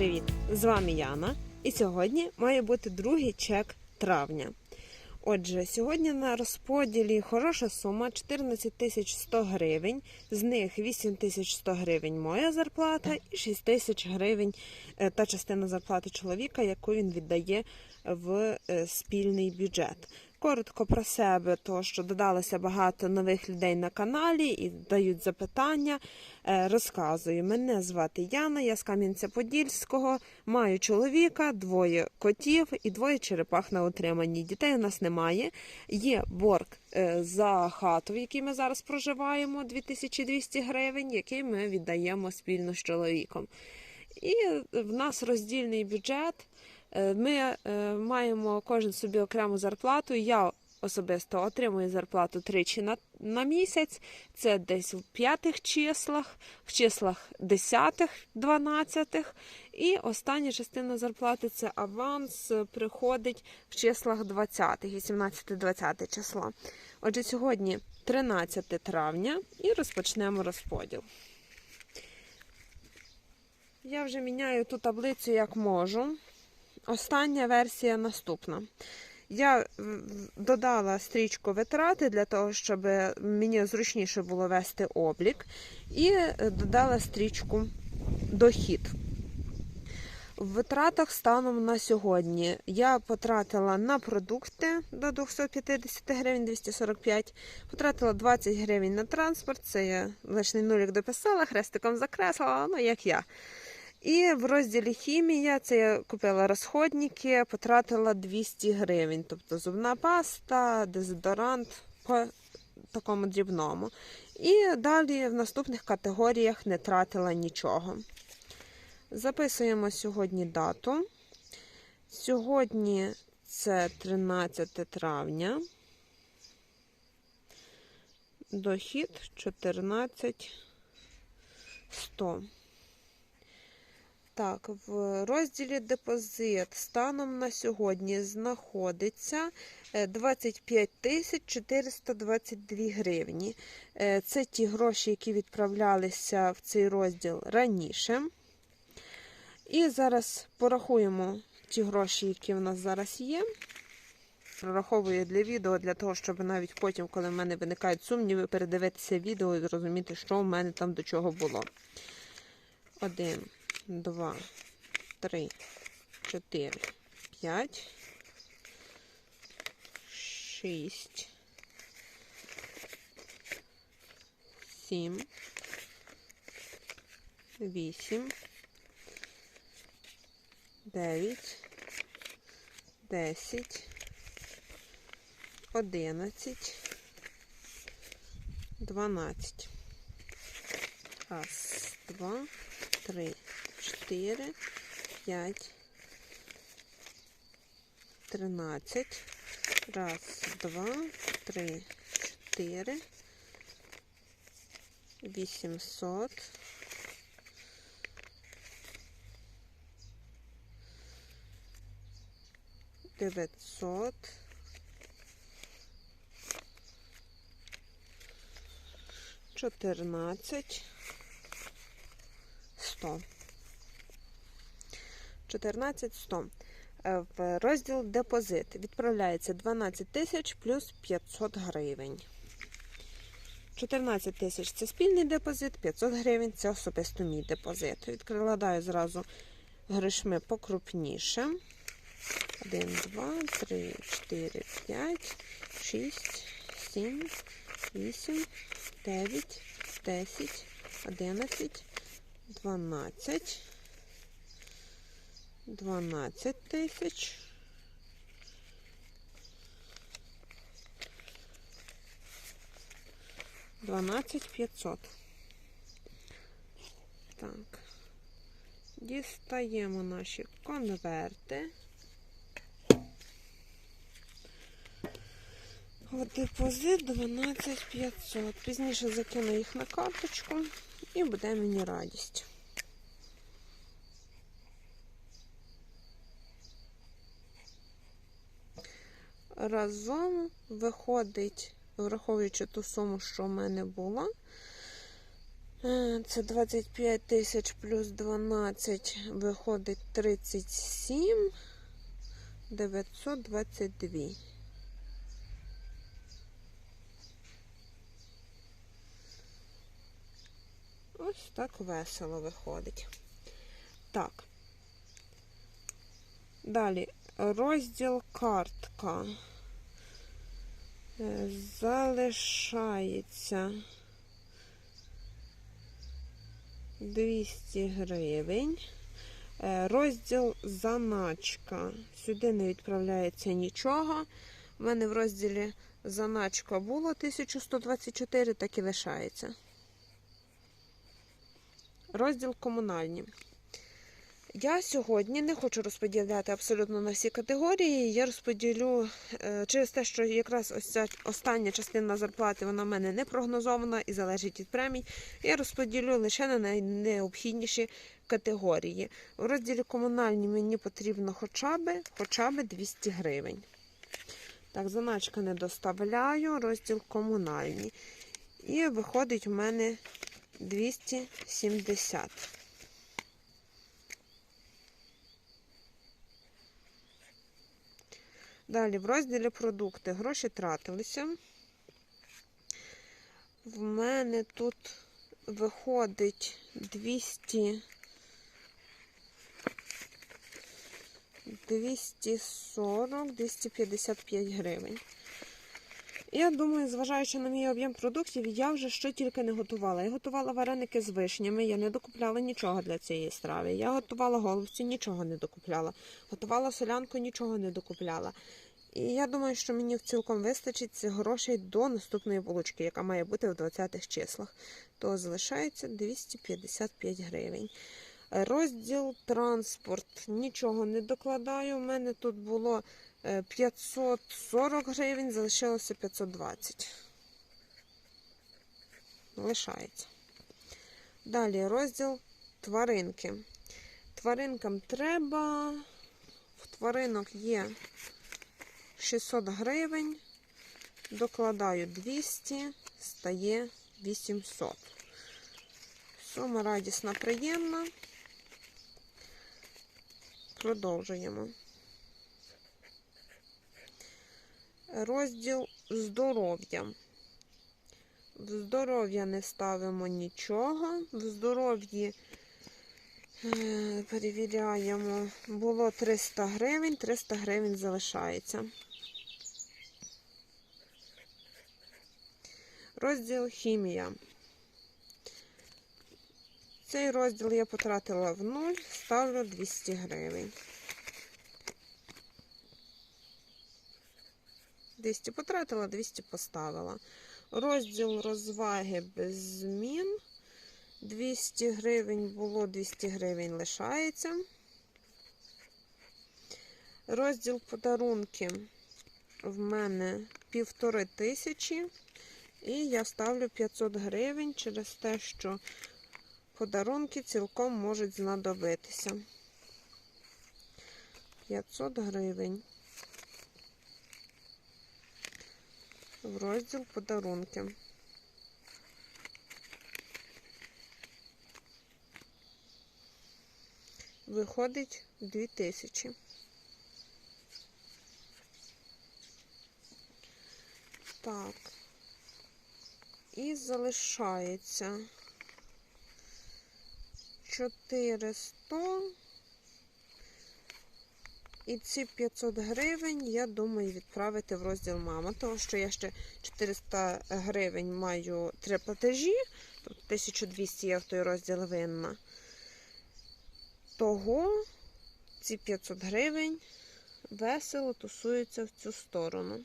Привіт! З вами Яна. І сьогодні має бути другий чек травня. Отже, сьогодні на розподілі хороша сума 14 тисяч 100 гривень. З них 8 тисяч 100 гривень моя зарплата і 6 тисяч гривень е, та частина зарплати чоловіка, яку він віддає в е, спільний бюджет. Коротко про себе, то що додалося багато нових людей на каналі і дають запитання. Е, Розказую. Мене звати Яна, я з Кам'янця-Подільського, маю чоловіка, двоє котів і двоє черепах на утриманні. Дітей у нас немає. Є борг е, за хату, в якій ми зараз проживаємо, 2200 гривень, який ми віддаємо спільно з чоловіком. І в нас роздільний бюджет. Е, Ми е, маємо кожен собі окрему зарплату. Я особисто отримую зарплату тричі на, на місяць. Це десь в п'ятих числах, в числах десятих, дванадцятих. І остання частина зарплати це аванс е, приходить в числах 20, 18-20 числа. Отже, сьогодні 13 травня і розпочнемо розподіл. Я вже міняю ту таблицю як можу. Остання версія наступна. Я додала стрічку витрати для того, щоб мені зручніше було вести облік, і е, додала стрічку дохід. В витратах станом на сьогодні я потратила на продукти до 250 гривень 245, потратила 20 гривень на транспорт, це я лишний нулік дописала, хрестиком закреслила, ну як я. І в розділі хімія це я купила розходники, потратила 200 гривень, тобто зубна паста, дезодорант по такому дрібному. І далі в наступних категоріях не тратила нічого. Записуємо сьогодні дату. Сьогодні це 13 травня. Дохід 14 100. Так, в розділі депозит станом на сьогодні знаходиться е, 25 тисяч 422 гривні. Е, Це ті гроші, які відправлялися в цей розділ раніше. І зараз порахуємо ті гроші, які в нас зараз є. Прораховую для відео, для того, щоб навіть потім, коли в мене виникають сумніви, передивитися відео і зрозуміти, що в мене там до чого було. Один. Два, три, чотири, п'ять, шість, сім, вісім, дев'ять, десять, одинадцять, дванадцять. Раз, два, три. 4, 5, 13. Раз, два, три, чотири, 800. Дев'ятсот. Чотирнадцять. Сто. 14100. Е, В розділ депозит відправляється 12 тисяч плюс 500 гривень. 14 тисяч це спільний депозит, 500 гривень це особисто мій депозит. Відкладаю зразу гришми покрупніше. 1, 2, 3, 4, 5, 6, 7, 8, 9, 10, 11, 12. 12 тисяч. Дванадцять п'ятсот. Так. Дістаємо наші конверти. От депозит 12500. Пізніше закину їх на карточку і буде мені радість. Разом виходить, враховуючи ту суму, що в мене була, Е, Це 25 тисяч плюс 12 виходить 37 922. Ось так весело виходить. Так. Далі розділ картка. Е, Залишається 200 гривень. Е, Розділ заначка. Сюди не відправляється нічого. У мене в розділі заначка було 1124, так і лишається. Розділ комунальні. Я сьогодні не хочу розподіляти абсолютно на всі категорії. Я розподілю е, через те, що якраз ось ця остання частина зарплати вона в мене не прогнозована і залежить від премій. Я розподілю лише на найнеобхідніші категорії. У розділі комунальні мені потрібно хоча б, хоча б 200 гривень. Так, заначка не доставляю, розділ комунальні. І виходить у мене 270. Далі в розділі продукти гроші тратилися. В мене тут виходить 200 240-255 гривень. Я думаю, зважаючи на мій об'єм продуктів, я вже що тільки не готувала. Я готувала вареники з вишнями, я не докупляла нічого для цієї страви. Я готувала голубці, нічого не докупляла. Готувала солянку, нічого не докупляла. І я думаю, що мені цілком вистачить грошей до наступної получки, яка має бути в 20-х числах. То залишається 255 гривень. Розділ транспорт. Нічого не докладаю. У мене тут було 540 гривень, залишилося 520. Лишається. Далі розділ тваринки. Тваринкам треба. В тваринок є 600 гривень. Докладаю 200, стає 800. Сума радісна, приємна. Продовжуємо. Розділ здоров'я. В здоров'я не ставимо нічого. В здоров'ї е, перевіряємо. Було 300 гривень, 300 гривень залишається. Розділ хімія. Цей розділ я потратила в нуль, ставлю 200 гривень. 200 потратила, 200 поставила. Розділ розваги без змін. 200 гривень було, 200 гривень лишається. Розділ подарунки в мене півтори тисячі. І я ставлю 500 гривень через те, що подарунки цілком можуть знадобитися. 500 гривень. В розділ подарунки. Виходить 2000. Так. І залишається 400. І ці 500 гривень, я думаю, відправити в розділ мама, тому що я ще 400 гривень маю три платежі, тобто 1200 я в той розділ винна. Того ці 500 гривень весело тусуються в цю сторону.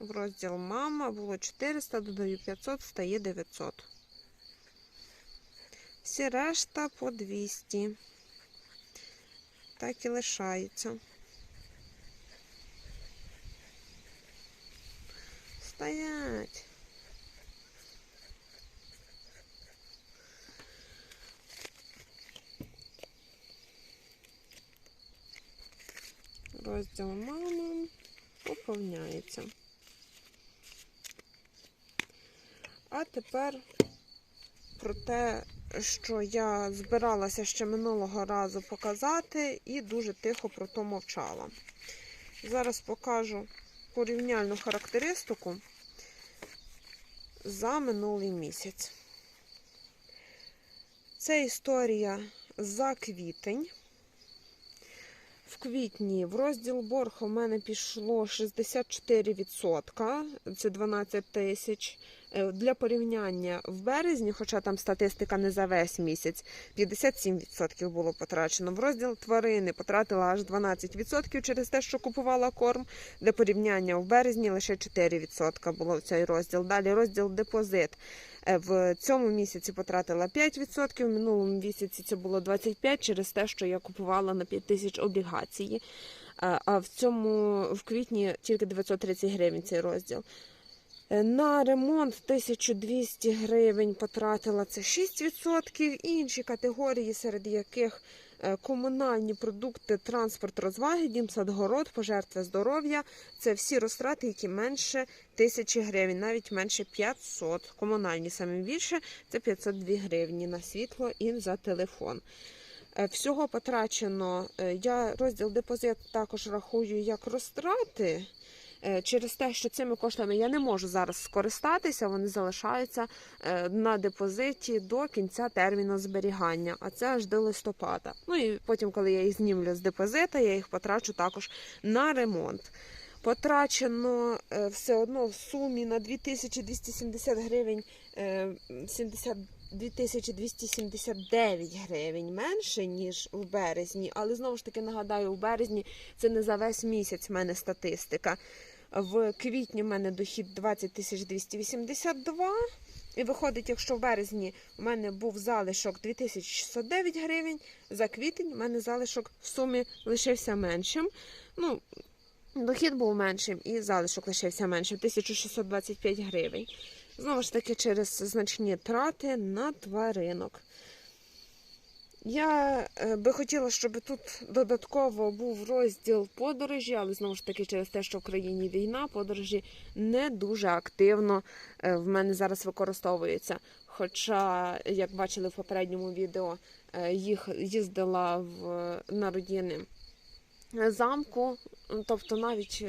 В розділ мама було 400, додаю 500, стає 900. Всі решта по 200. Так і лишається. Стоять. Розділ мама поповняється. А тепер про те, що я збиралася ще минулого разу показати і дуже тихо про то мовчала. Зараз покажу порівняльну характеристику за минулий місяць. Це історія за квітень. В квітні в розділ борг у мене пішло 64%, це 12 тисяч. Е, Для порівняння в березні, хоча там статистика не за весь місяць, 57% було потрачено. В розділ тварини потратила аж 12% через те, що купувала корм. Для порівняння в березні лише 4% було в цей розділ. Далі розділ депозит. Е, В цьому місяці потратила 5%, в минулому місяці це було 25% через те, що я купувала на 5 тисяч облігації. Е, А в цьому в квітні тільки 930 гривень цей розділ. Е, На ремонт 1200 гривень потратила це 6%. Інші категорії, серед яких комунальні продукти, транспорт, розваги, дім, садгород, пожертви здоров'я це всі розтрати, які менше тисячі гривень, навіть менше 500. Комунальні саме більше це 502 гривні на світло і за телефон. Е, Всього потрачено. е, Я розділ депозит також рахую як розтрати. Е, Через те, що цими коштами я не можу зараз скористатися, вони залишаються е, на депозиті до кінця терміну зберігання, а це аж до листопада. Ну і потім, коли я їх знімлю з депозита, я їх потрачу також на ремонт. Потрачено е, все одно в сумі на 2270 гривень е, 70 2279 гривень менше, ніж в березні. Але знову ж таки нагадаю, в березні це не за весь місяць в мене статистика. В квітні в мене дохід 20 282. І виходить, якщо в березні у мене був залишок 2609 гривень, за квітень у мене залишок в сумі лишився меншим. Ну, дохід був меншим і залишок лишився меншим 1625 гривень. Знову ж таки, через значні трати на тваринок. Я е, би хотіла, щоб тут додатково був розділ подорожі, але знову ж таки, через те, що в країні війна, подорожі не дуже активно е, в мене зараз використовуються. Хоча, як бачили в попередньому відео, е, їх їздила в, на родини замку, тобто навіть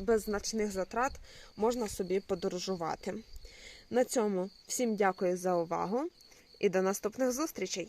без значних затрат можна собі подорожувати. На цьому всім дякую за увагу і до наступних зустрічей!